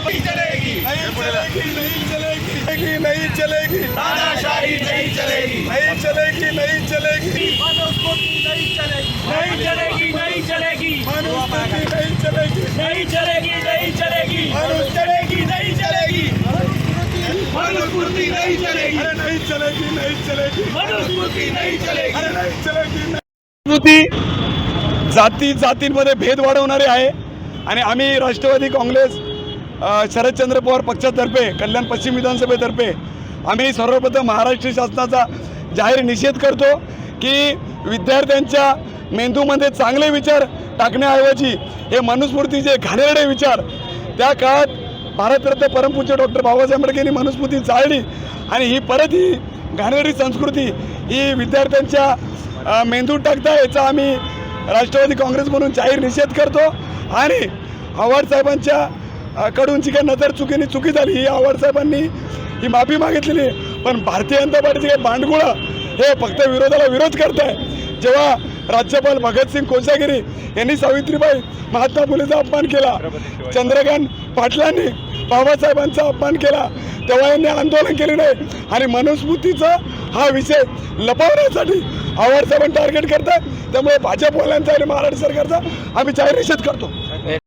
नहीं चलेगी नहीं चलेगी नहीं चलेगी तानाशाही नहीं चलेगी नहीं चलेगी नहीं चलेगी नहीं चलेगी नहीं चलेगी नहीं चलेगी नहीं चलेगी नहीं चलेगी नहीं चलेगी नहीं चलेगी मनुस्मृति नहीं चलेगी अरे नहीं चलेगी नहीं चलेगी मनुस्मृति नहीं चलेगी अरे नहीं चलेगी जाती जातींमध्ये भेद वाढवणारे आहे आणि आम्ही राष्ट्रवादी काँग्रेस शरदचंद्र पवार पक्षातर्फे कल्याण पश्चिम विधानसभेतर्फे आम्ही सर्वप्रथम महाराष्ट्र शासनाचा जाहीर निषेध करतो की विद्यार्थ्यांच्या मेंदूमध्ये चांगले विचार टाकण्याऐवजी हे मनुस्मृतीचे घाणेरडे विचार त्या काळात भारतरत्न परमपूज्य डॉक्टर बाबासाहेब आंबेडकर यांनी मनुस्मृती चाळली आणि ही परत ही घाणेरडी संस्कृती ही विद्यार्थ्यांच्या मेंदूत टाकता याचा आम्ही राष्ट्रवादी काँग्रेस म्हणून जाहीर निषेध करतो. आणि आव्हाड साहेबांच्या अ, कडून जी काही नजर चुकीने चुकी झाली ही आव्हाड साहेबांनी ही माफी मागितलेली आहे. पण भारतीय जनता पार्टीचे काही बांडगुळं हे फक्त विरोधाला विरोध करत आहे जेव्हा राज्यपाल भगतसिंग कोश्यागिरी यांनी सावित्रीबाई महात्मा फुलेचा अपमान केला चंद्रकांत पाटलांनी बाबासाहेबांचा अपमान केला तेव्हा यांनी आंदोलन केले नाही. आणि मनुस्मृतीचा हा विषय लपवण्यासाठी आव्हाड साहेबांनी टार्गेट करतात त्यामुळे भाजपवाल्यांचा आणि महाराष्ट्र सरकारचा आम्ही जाहीर निषेध करतो.